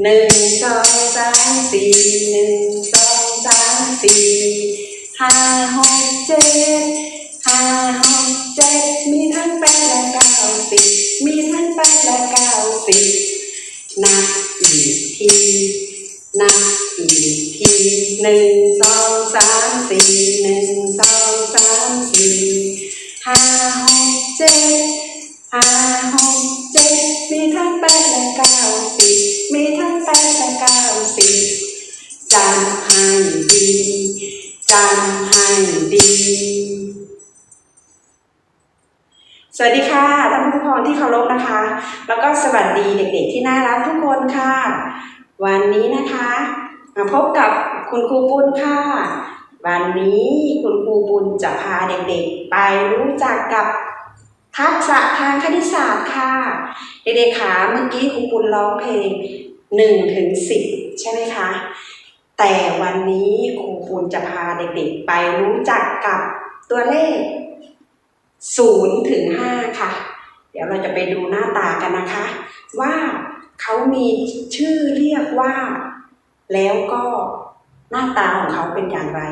หนึ่งสองสามสี่หนึ่งสองสามสี่ห้าหกเจ็ดห้าหกเจ็ดมีทั้งแปดและเก้าสิบมีทั้งแปดและเก้าสิบนับอีกทีนับอีกทีหนึ่งสองสามสี่หนึ่งสองสามสี่ห้าหกเจ็ด ห้าหกเจ็ดมีทั้งแปดและเก้าสิบมีทั้งแปดและเก้าสิบจำให้ดีจำให้ดี สวัสดีค่ะท่านผู้ปกครองที่เคารพนะคะ แล้วก็สวัสดีเด็กๆที่น่ารักทุกคนค่ะ วันนี้นะคะมาพบกับคุณครูปุณค่ะ วันนี้คุณครูปุณจะพาเด็กๆ ไปรู้จักกับ ทักษะทางคณิตศาสตร์ค่ะ เด็กๆขาเมื่อกี้ครูปุณร้องเพลงหนึ่งถึงสิบใช่ไหมคะ แต่วันนี้ครูปุณจะพาเด็กๆไปรู้จักกับตัวเลขศูนย์ถึงห้าค่ะ เดี๋ยวเราจะไปดูหน้าตากันนะคะ ว่าเขามีชื่อเรียกว่า แล้วก็หน้าตาของเขาเป็นอย่างไร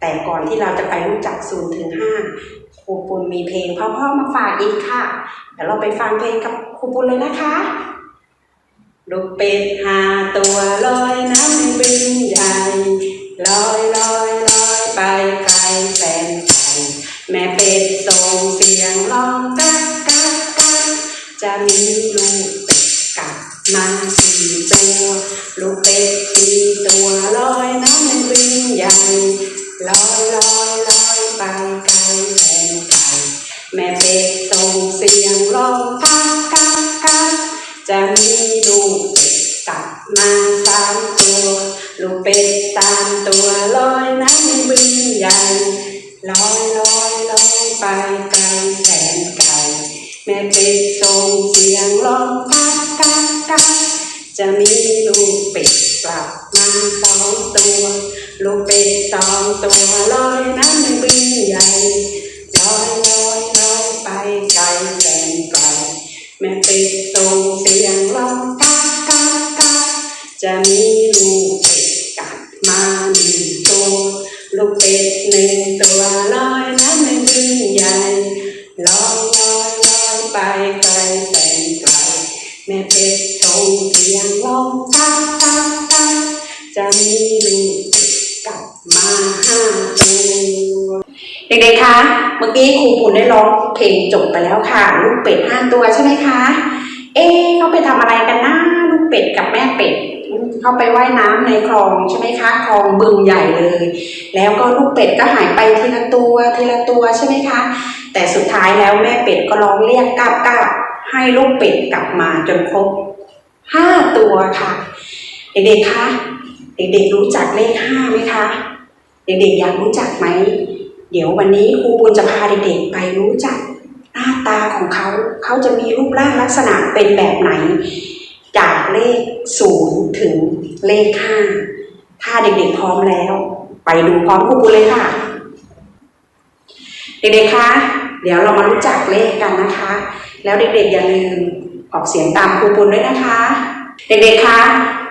แต่ก่อนที่เราจะไปรู้จักศูนย์ถึงห้า ครูปุณมีเพลงเพราะๆมาฝากอีกค่ะ เดี๋ยวเราไปฟังเพลงกับครูปุณเลยนะคะลูกเป็ดหาตัวลอยน้ำบึงใหญ่ลอยลอยลอยไปไกลแสนไกลแม่เป็ดส่งเสียงร้องกักกักกักจะมีลูกเป็ดกลับมาสี่ตัวลูกเป็ดสี่ตัวลอยน้ำบึงใหญ่ลอย ลอยลอยลอยไปไกลแสนไกลแม่เป็ดส่งเสียงร้องกักกักกักจะมีลูกเป็ดกลับมาสองตัว ลูกเป็ดสองตัวลอยน้ำในบึงใหญ่ลอยลอยลอยไปไกลแสนไกลแม่เป็ดส่ง จะมีลูกกลับมาห้าตัวเด็กๆคะเมื่อกี้ครูปุณได้ร้องเพลงจบไปแล้วค่ะ ลูกเป็ดห้าตัวใช่ไหมคะ เอ๊เขาไปทำอะไรกันนะลูกเป็ดกับแม่เป็ดเขาไปว่ายน้ำในคลองใช่ไหมคะคลองบึงใหญ่เลย แล้วก็ลูกเป็ดก็หายไปทีละตัวทีละตัวใช่ไหมคะ แต่สุดท้ายแล้วแม่เป็ดก็ร้องเรียกกาบกาบให้ลูกเป็ดกลับมาจนครบห้าตัวค่ะ เด็กๆคะ เด็กๆรู้จักเลขห้าไหมคะ เด็กๆอยากรู้จักไหม เดี๋ยววันนี้ครูปุณจะพาเด็กๆไปรู้จักหน้าตาของเขา เขาจะมีรูปร่างลักษณะเป็นแบบไหน จากเลขศูนย์ถึงเลขห้าถ้าเด็กๆพร้อมแล้ว ไปดูพร้อมครูปุณเลยค่ะ เด็กๆคะเดี๋ยวเรามารู้จักเลขกันนะคะ แล้วเด็กๆอย่าลืมออกเสียงตามครูปุณด้วยนะคะ เด็กๆคะ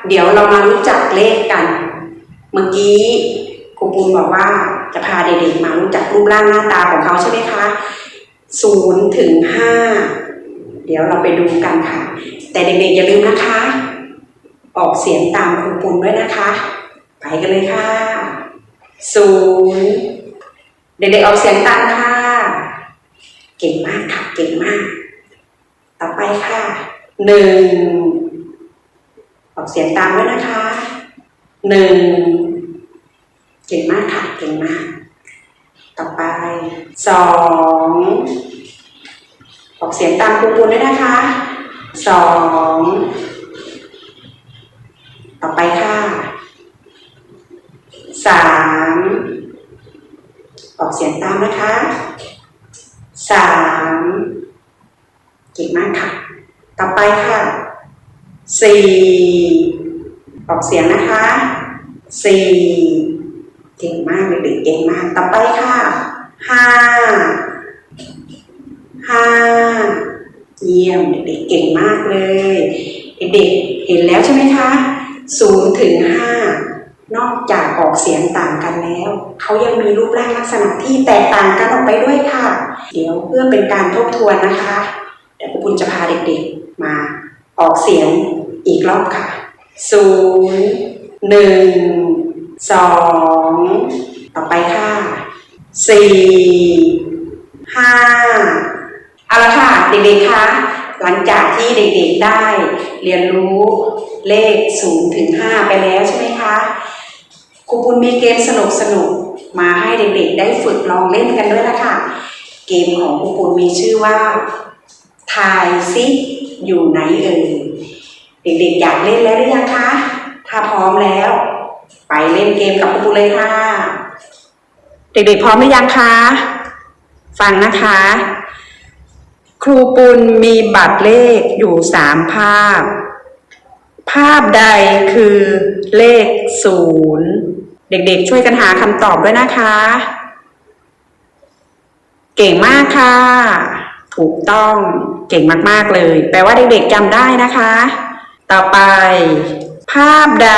เดี๋ยวเรามารู้จักเลขกัน เมื่อกี้ครูปูนบอกว่าจะพาเด็กๆมารู้จักรูปร่างหน้าตาของเขาใช่ไหมคะศูนย์ถึงห้าเดี๋ยวเราไปดูกันค่ะ แต่เด็กๆอย่าลืมนะคะ ออกเสียงตามครูปูนด้วยนะคะ ไปกันเลยค่ะศูนย์เด็กๆออกเสียงตามค่ะ เก่งมากค่ะ เก่งมาก ต่อไปค่ะหนึ่ง ออกเสียงตามด้วยนะคะหนึ่งเก่งมากค่ะ เก่งมาก ต่อไปสองออกเสียงตามครูปูนด้วยนะคะสองต่อไปค่ะสามออกเสียงตามนะคะสามเก่งมากค่ะ ต่อไปค่ะ สี่ออกเสียงนะคะสี่เก่งมากเด็กๆเก่งมาก ต่อไปค่ะห้าห้าเยี่ยมเด็กๆเก่งมากเลยเด็กๆเห็นแล้วใช่ไหมคะ0ถึง5นอกจากออกเสียงต่างกันแล้ว เขายังมีรูปร่างลักษณะที่แตกต่างกันออกไปด้วยค่ะ เดี๋ยวเพื่อเป็นการทบทวนนะคะเดี๋ยวคุณจะพาเด็กๆมาออกเสียง อีกรอบค่ะศูนย์หนึ่งสองต่อไปค่ะสี่ห้าเอาละค่ะเด็กๆคะหลังจากที่เด็กๆได้ เรียนรู้เลข0ถึง5ไปแล้วใช่ไหมคะครูปุณมีเกมสนุกๆมาให้เด็กๆ ได้ฝึกลองเล่นกันด้วยละค่ะ เกมของครูปุณมีชื่อว่าทายซิอยู่ไหนเอ่ย เด็กๆอยากเล่นแล้วหรือยังคะ ถ้าพร้อมแล้ว ไปเล่นเกมกับครูปุณเลยค่ะ เด็กๆพร้อมหรือยังคะ ฟังนะคะ ครูปุณมีบัตรเลขอยู่สามภาพ ภาพใดคือเลขศูนย์เด็กๆช่วยกันหาคำตอบด้วยนะคะ เก่งมากค่ะ ถูกต้องเก่งมากๆเลย แปลว่าเด็กๆจำได้นะคะ ต่อไป ภาพใด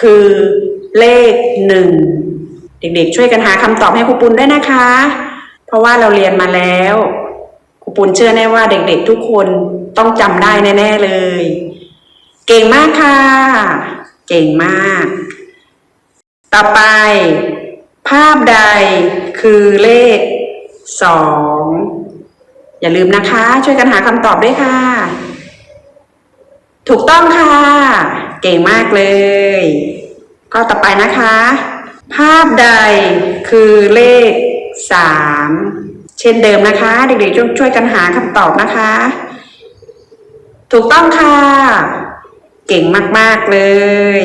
คือเลขหนึ่งเด็กๆ ช่วยกันหาคำตอบให้ครูปุณด้วยนะคะ เพราะว่าเราเรียนมาแล้วครูปุณเชื่อแน่ว่าเด็กๆ ทุกคนต้องจำได้แน่ๆเลย เก่งมากค่ะ เก่งมาก ต่อไป ภาพใดคือเลขสองอย่าลืมนะคะ ช่วยกันหาคำตอบด้วยค่ะ ถูกต้องค่ะ เก่งมากเลย ก็ต่อไปนะคะ ภาพใดคือเลขสามเช่นเดิมนะคะ เด็กๆช่วยกันหาคำตอบนะคะ ถูกต้องค่ะ เก่งมากๆเลย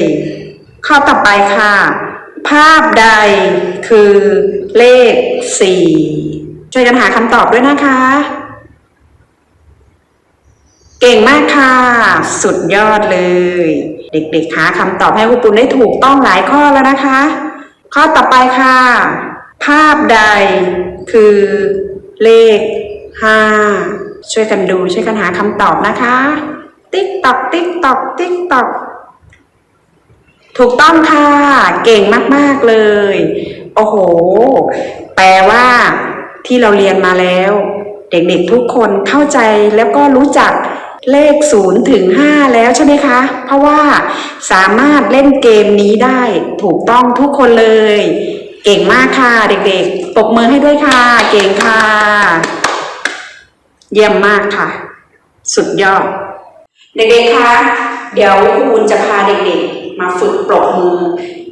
ข้อต่อไปค่ะ ภาพใดคือเลขสี่ช่วยกันหาคำตอบด้วยนะคะ เก่งมากค่ะ สุดยอดเลย เด็กๆหาคำตอบให้ครูปุณได้ถูกต้องหลายข้อแล้วนะคะ ข้อต่อไปค่ะ ภาพใดคือเลขห้าช่วยกันดูช่วยกันหาคำตอบนะคะ ติ๊กตอกติ๊กตอกติ๊กตอกถูกต้องค่ะ เก่งมากๆเลย โอ้โห แปลว่าที่เราเรียนมาแล้ว เด็กๆทุกคนเข้าใจแล้วก็รู้จัก เลข0ถึง5แล้วใช่ไหมคะ เพราะว่าสามารถเล่นเกมนี้ได้ถูกต้องทุกคนเลย เก่งมากค่ะเด็กๆปรบมือให้ด้วยค่ะ เก่งค่ะ เยี่ยมมากค่ะ สุดยอด เด็กๆคะเดี๋ยวครูบุญจะพาเด็กๆ มาฝึกปรบมือ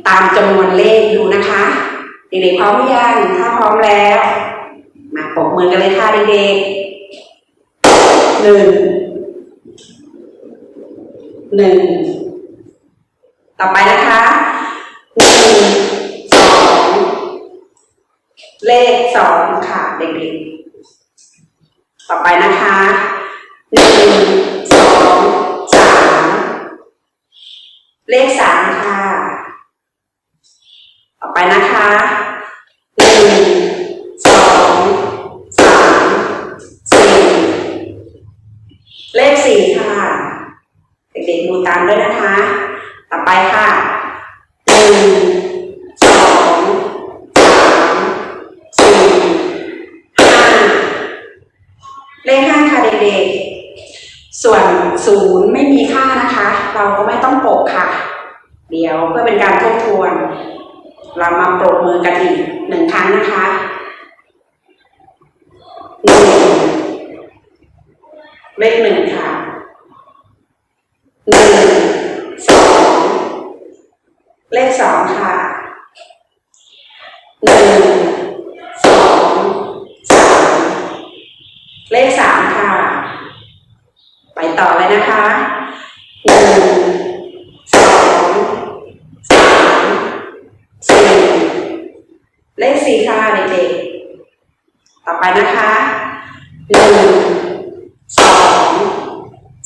ตามจำนวนเลขดูนะคะ เด็กๆพร้อมหรือยังถ้าพร้อมแล้ว มาปรบมือกันเลยค่ะเด็กๆหนึ่ง หนึ่งต่อไปนะคะหนึ่งสองเลขสองค่ะเด็กๆ ต่อไปนะคะหนึ่งสองสามเลขสามค่ะ ต่อไปนะคะหนึ่งสองสามสี่เลขสี่ค่ะ เด็กๆดูตามด้วยนะคะ ต่อไปค่ะหนึ่งสองสามสี่ห้า เลขห้าค่ะเด็กๆ ส่วนศูนย์ไม่มีค่านะคะ เราก็ไม่ต้องปกค่ะ เดี๋ยวเพื่อเป็นการทบทวน เรามาปรบมือกันอีกหนึ่งครั้งนะคะหนึ่งเลขหนึ่งค่ะหนึ่งสองเลขสองค่ะหนึ่งสองสาม เลขสามค่ะ ไปต่อเลยนะคะหนึ่งสองสามสี่ เลขสี่ค่ะเด็กๆ ต่อไปนะคะหนึ่งสอง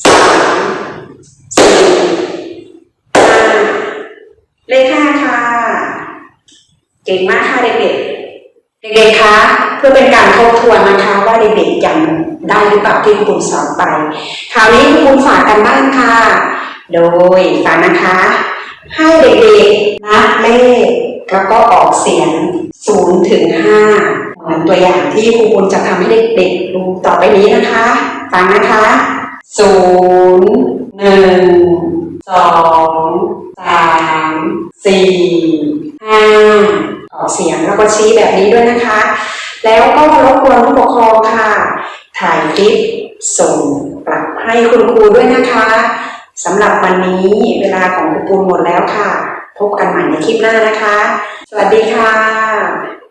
สามสี่ห้าเลขห้าค่ะ เก่งมากค่ะเด็กๆ เด็กๆ คะ เพื่อเป็นการทบทวนนะคะว่าเด็กๆจได้หรือเปล่าที่ครูปุณสอนไป คราวนี้ครูปุณฝากกันบ้านค่ะ โดยฟังนะคะ ให้เด็กๆนับเลขแล้วก็ออกเสียง 0ถึง5เหมือนตัวอย่างที่ครูปุณจะทำให้เด็กๆดูต่อไปนี้นะคะฟังนะคะศูนย์หนึ่งสองสามสี่ห้าออกเสียงแล้วก็ชี้แบบนี้ด้วยนะคะ แล้วก็รบกวนผู้ปกครองค่ะ ถ่ายคลิปส่งกลับให้คุณครูด้วยนะคะสำหรับวันนี้เวลาของครูปูนหมดแล้วค่ะ พบกันใหม่ในคลิปหน้านะคะ สวัสดีค่ะ